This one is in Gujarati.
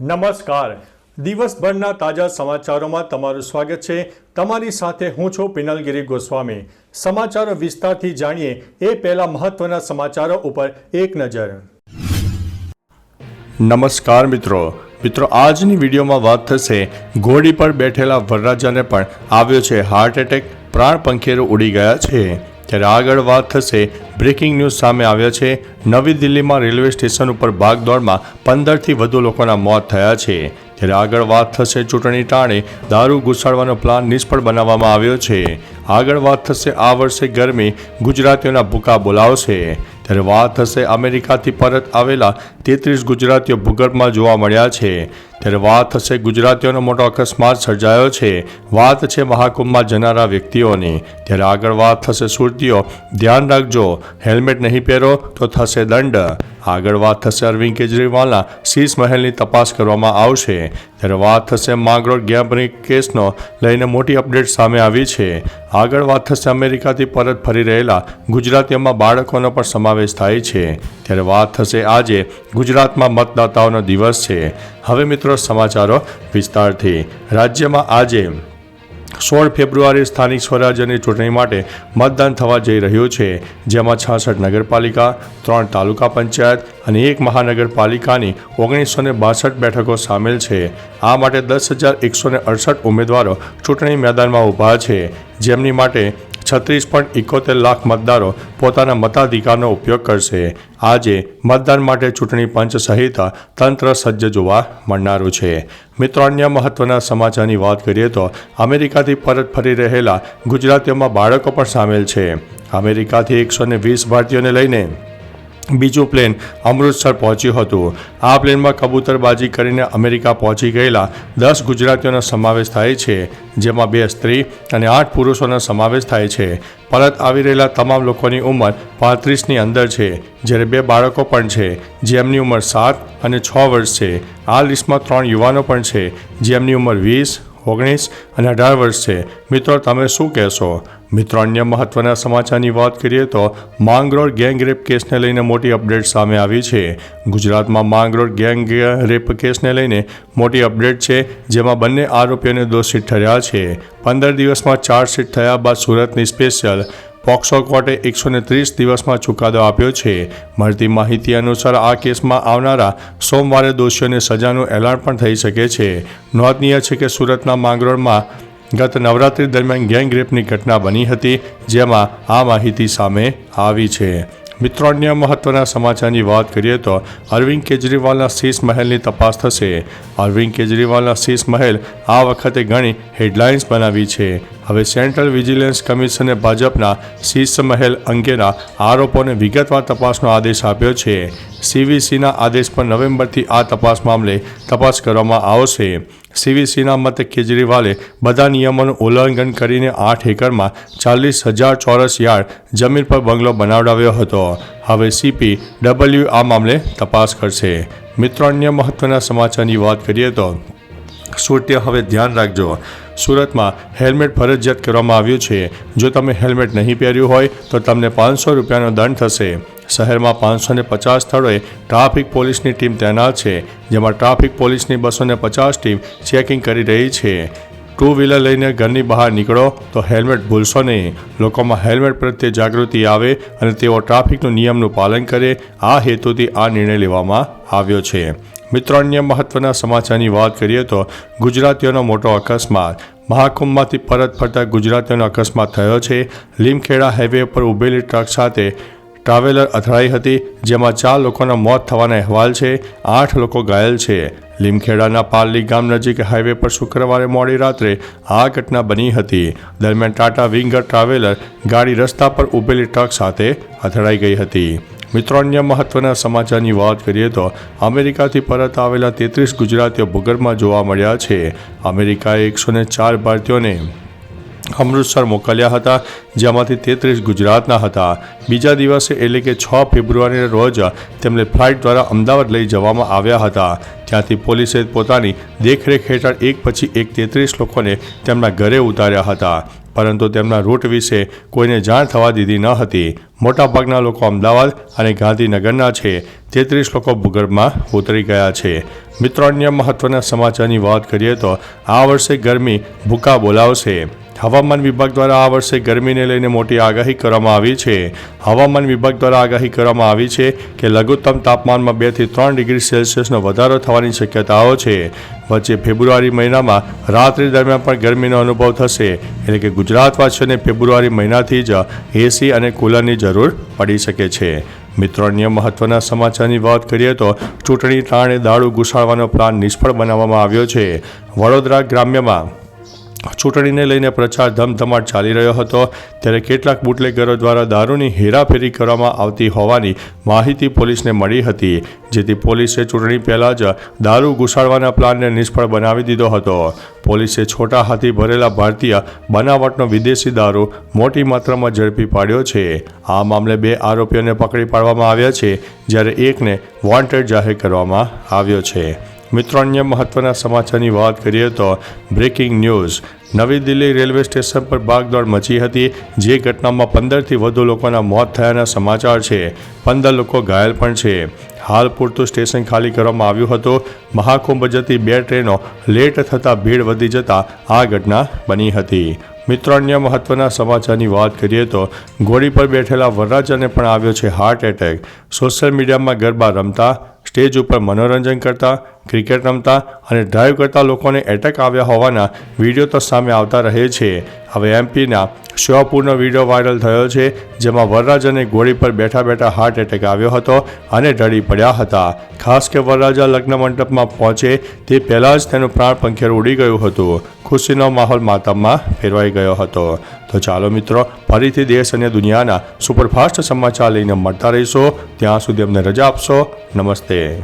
નમસ્કાર. દિવસભરના તાજા સમાચારોમાં તમારું સ્વાગત છે. તમારી સાથે હું છું પિનલગીરી ગોસ્વામી. સમાચારો વિસ્તારથી જાણીએ એ પહેલા મહત્વના સમાચારો ઉપર એક નજર. નમસ્કાર મિત્રો. મિત્રો, આજની વિડીયોમાં વાત થશે ઘોડી પર બેઠેલા વરરાજાને પણ. આવ્યો છે હાર્ટ એટેક પ્રાણ પંખેરો ઉડી ગયા છે. ત્યારે આગળ વાત થશે બ્રેકિંગ ન્યૂઝ સામે આવ્યા છે. નવી દિલ્હીમાં રેલવે સ્ટેશન ઉપર ભાગદોડમાં પંદરથી વધુ લોકોના મોત થયા છે. ત્યારે આગળ વાત થશે ચૂંટણી ટાણે દારૂ ઘુસાડવાનો પ્લાન નિષ્ફળ બનાવવામાં આવ્યો છે. આગળ વાત થશે આ વર્ષે ગરમી, ગુજરાતીઓના ભૂકા બોલાવશે. ત્યારે વાત થશે અમેરિકાથી પરત આવેલા તેત્રીસ ગુજરાતીઓ ભૂગર્ભમાં જોવા મળ્યા છે. ત્યારે વાત થશે ગુજરાતીઓનો મોટો અકસ્માત સર્જાયો છે. વાત છે મહાકુંભમાં જનારા વ્યક્તિઓની. ત્યારે આગળ વાત થશે સુરતીઓ. ધ્યાન રાખજો, હેલ્મેટ નહીં પહેરો તો થશે દંડ. આગળ વાત થશે અરવિંદ કેજરીવાલના. શીશ મહેલની તપાસ કરવામાં આવશે. ત્યારે વાત થશે માંગરોળ ગેમની કેસનો. લઈને મોટી અપડેટ સામે આવી છે. આગળ વાત થશે અમેરિકાથી પરત ફરી રહેલા ગુજરાતીઓમાં બાળકોનો પણ સમાવેશ થાય છે. ત્યારે વાત થશે આજે ગુજરાતમાં મતદાતાઓનો દિવસ છે. હવે મિત્રો સમાચારો વિસ્તારથી. રાજ્યમાં આજે સોળ ફેબ્રુઆરી સ્થાનિક સ્વરાજ્યની ચૂંટણી માટે મતદાન થવા જઈ રહ્યું છે, જેમાં છાસઠ નગરપાલિકા, ત્રણ તાલુકા પંચાયત અને એક મહાનગરપાલિકાની ઓગણીસો ને બાસઠ બેઠકો સામેલ છે. આ માટે દસ હજાર એકસો ને અડસઠ ઉમેદવારો ચૂંટણી મેદાનમાં ઊભા છે. જેમની માટે છત્રીસ પોઈન્ટ એકોતેર લાખ મતદારો પોતાના મતાધિકારનો ઉપયોગ કરશે. આજે મતદાન માટે ચૂંટણી પંચ સહિત તંત્ર સજ્જ જોવા મળનારું છે. મિત્રો, અન્ય મહત્વના સમાચારની વાત કરીએ તો અમેરિકાથી પરત ફરી રહેલા ગુજરાતીઓમાં બાળકો પણ સામેલ છે. અમેરિકાથી એકસો ને વીસ ભારતીયોને લઈને બીજું પ્લેન અમૃતસર પહોંચ્યું હતું. આ પ્લેનમાં કબૂતરબાજી કરીને અમેરિકા પહોંચી ગયેલા દસ ગુજરાતીઓનો સમાવેશ થાય છે, જેમાં બે સ્ત્રી અને આઠ પુરુષોનો સમાવેશ થાય છે. પરત આવી રહેલા તમામ લોકોની ઉંમર પાંત્રીસની અંદર છે, જ્યારે બે બાળકો પણ છે, જેમની ઉંમર સાત અને છ વર્ષ છે. આ લિસ્ટમાં ત્રણ યુવાનો પણ છે, જેમની ઉંમર વીસ, ઓગણીસ અને અઢાર વર્ષ છે. મિત્રો, તમે શું કહેશો? મિત્રો અન્ય મહત્વના સમાચારની વાત કરીએ તો માંગરોળ ગેંગ રેપ કેસને લઈને મોટી અપડેટ સામે આવી છે. ગુજરાતમાં માંગરોળ ગેંગ રેપ કેસને લઈને મોટી અપડેટ છે, જેમાં બંને આરોપીઓને દોષિત ઠર્યા છે. પંદર દિવસમાં ચાર્જશીટ થયા બાદ સુરતની સ્પેશિયલ પોક્સો કોર્ટે એકસો ને ત્રીસ દિવસમાં ચુકાદો આપ્યો છે. મળતી માહિતી અનુસાર આ કેસમાં આવનારા સોમવારે દોષીઓને સજાનું એલાન પણ થઈ શકે છે. નોંધનીય છે કે સુરતના માંગરોળમાં ગત નવરાત્રી દરમિયાન ગેંગ રેપની ઘટના બની હતી, જેમાં આ માહિતી સામે આવી છે. મિત્રો, અન્ય મહત્વના સમાચારની વાત કરીએ તો અરવિંદ કેજરીવાલના શીશ મહેલની તપાસ થશે. અરવિંદ કેજરીવાલના શીશ મહેલ આ વખતે ઘણી હેડલાઇન્સ બનાવી છે. હવે સેન્ટ્રલ વિજિલન્સ કમિશને ભાજપના શીશ મહેલ અંગેના આરોપોને વિગતવાર તપાસનો આદેશ આપ્યો છે. સીવીસીના આદેશ પર નવેમ્બરથી આ તપાસ મામલે તપાસ કરવામાં આવશે. સીવીસીના મતે કેજરીવાલે બધા નિયમોનું ઉલ્લંઘન કરીને આઠ એકરમાં ચાલીસ હજાર ચોરસ યાર્ડ જમીન પર બંગલો બનાવડાવ્યો હતો. હવે સીપી ડબલ્યુ આ મામલે તપાસ કરશે. મિત્રો, અન્ય મહત્વના સમાચારની વાત કરીએ તો સૂર્ય, હવે ધ્યાન રાખજો. સુરતમાં હેલ્મેટ ફરજિયાત કરવામાં આવ્યું છે. જો તમે હેલ્મેટ નહીં પહેર્યું હોય, તો તમને પાંચસો રૂપિયાનો દંડ થશે. શહેરમાં પાંચસો ને પચાસ સ્થળોએ ટ્રાફિક પોલીસની ટીમ તૈનાત છે, જેમાં ટ્રાફિક પોલીસની બસો ને પચાસ ટીમ ચેકિંગ કરી રહી છે. ટુ વ્હીલર લઈને ઘરની બહાર નીકળો તો હેલ્મેટ ભૂલશો નહીં. લોકોમાં હેલ્મેટ પ્રત્યે જાગૃતિ આવે અને તેઓ ટ્રાફિકનું નિયમનું પાલન કરે. આ હેતુથી આ નિર્ણય લેવામાં આવ્યો છે. મિત્રો અન્ય મહત્વના સમાચારની વાત કરીએ તો ગુજરાતીઓનો મોટો અકસ્માત. મહાકુંભમાંથી પરત ફરતા ગુજરાતીઓનો અકસ્માત થયો છે. લીમખેડા હાઈવે પર ઊભેલી ટ્રક સાથે ટ્રાવેલર અથડાઈ હતી, જેમાં ચાર લોકોના મોત થવાના અહેવાલ છે. આઠ લોકો ઘાયલ છે. લીમખેડાના પાર્લી ગામ નજીક હાઈવે પર શુક્રવારે મોડી રાત્રે આ ઘટના બની હતી. દરમિયાન ટાટા વિંગર ટ્રાવેલર ગાડી રસ્તા પર ઊભેલી ટ્રક સાથે અથડાઈ ગઈ હતી. મિત્રો અન્ય મહત્વના સમાચારની વાત કરીએ તો અમેરિકાથી પરત આવેલા તેત્રીસ ગુજરાતીઓ ભૂગર્ભમાં જોવા મળ્યા છે. અમેરિકાએ એકસો ચાર ભારતીયોને અમૃતસર મોકલ્યા હતા, જેમાંથી તેત્રીસ ગુજરાતના હતા. બીજા દિવસે એટલે કે છ ફેબ્રુઆરીના રોજ તેમને ફ્લાઇટ દ્વારા અમદાવાદ લઈ જવામાં આવ્યા હતા. ત્યાંથી પોલીસે પોતાની દેખરેખ હેઠળ એક પછી એક તેત્રીસ લોકોને તેમના ઘરે ઉતાર્યા હતા. પરંતુ તેમના રૂટ વિશે કોઈને જાણ થવા દીધી ન હતી. મોટાભાગના લોકો અમદાવાદ અને ગાંધીનગરના છે. તેત્રીસ લોકો ભૂગર્ભમાં ઉતરી ગયા છે. મિત્રો, અન્ય મહત્વના સમાચારની વાત કરીએ તો આ વર્ષે ગરમી ભૂકા બોલાવશે. હવામાન વિભાગ દ્વારા આ વર્ષે ગરમીને લઈને મોટી આગાહી કરવામાં આવી છે. હવામાન વિભાગ દ્વારા આગાહી કરવામાં આવી છે કે લઘુત્તમ તાપમાનમાં બેથી ત્રણ ડિગ્રી સેલ્સિયસનો વધારો થવાની શક્યતાઓ છે. વચ્ચે ફેબ્રુઆરી મહિનામાં રાત્રિ દરમિયાન પણ ગરમીનો અનુભવ થશે. એટલે કે ગુજરાતવાસીઓને ફેબ્રુઆરી મહિનાથી જ એસી અને કુલરની જરૂર પડી શકે છે. મિત્રો, અન્ય મહત્વના સમાચારની વાત કરીએ તો ચૂંટણી ટાણે દારૂ ઘુસાડવાનો પ્લાન નિષ્ફળ બનાવવામાં આવ્યો છે. વડોદરા ગ્રામ્યમાં ચૂંટણીને લઈને પ્રચાર ધમધમાટ ચાલી રહ્યો હતો. ત્યારે કેટલાક બુટલેગરો દ્વારા દારૂની હેરાફેરી કરવામાં આવતી હોવાની માહિતી પોલીસને મળી હતી, જેથી પોલીસે ચૂંટણી પહેલાં જ દારૂ ઘુસાડવાના પ્લાનને નિષ્ફળ બનાવી દીધો હતો. પોલીસે છોટા હાથી ભરેલા ભારતીય બનાવટનો વિદેશી દારૂ મોટી માત્રામાં ઝડપી પાડ્યો છે. આ મામલે બે આરોપીઓને પકડી પાડવામાં આવ્યા છે, જ્યારે એકને વોન્ટેડ જાહેર કરવામાં આવ્યો છે. મિત્રો, અન્ય મહત્વના સમાચારની વાત કરીએ તો બ્રેકિંગ ન્યૂઝ નવી દિલ્હી રેલવે સ્ટેશન પર ભાગદોડ મચી હતી, જે ઘટનામાં પંદરથી વધુ લોકોના મોત થયાના સમાચાર છે. પંદર લોકો ઘાયલ પણ છે. હાલ પૂરતું સ્ટેશન ખાલી કરવામાં આવ્યું હતું. મહાકુંભ જતી બે ટ્રેનો લેટ થતાં ભીડ વધી જતાં આ ઘટના બની હતી. મિત્રો, અન્ય મહત્વના સમાચારની વાત કરીએ તો ઘોડી પર બેઠેલા વરરાજાને પણ આવ્યો છે હાર્ટ એટેક સોશિયલ મીડિયામાં ગરબા રમતા સ્ટેજ ઉપર મનોરંજન કરતા ક્રિકેટ રમતા અને ડ્રાઈવ કરતા લોકોને એટેક આવ્યા હોવાના વીડિયો તો સામે આવતા રહે છે. હવે એમપીના શિવાપુરનો વીડિયો વાયરલ થયો છે, જેમાં વરરાજાને ગોળી પર બેઠા બેઠા હાર્ટ એટેક આવ્યો હતો અને ઢળી પડ્યા હતા. ખાસ કે વરરાજા લગ્ન મંડપમાં પહોંચે તે પહેલાં જ તેનું પ્રાણ પંખેર ઉડી ગયું હતું. ખુશીનો માહોલ માતમમાં ફેરવાઈ ગયો હતો. તો ચાલો મિત્રો, ફરીથી દેશ અને દુનિયાના સુપરફાસ્ટ સમાચાર લઈને મળતા રહીશો. ત્યાં સુધી અમને રજા આપશો. નમસ્તે.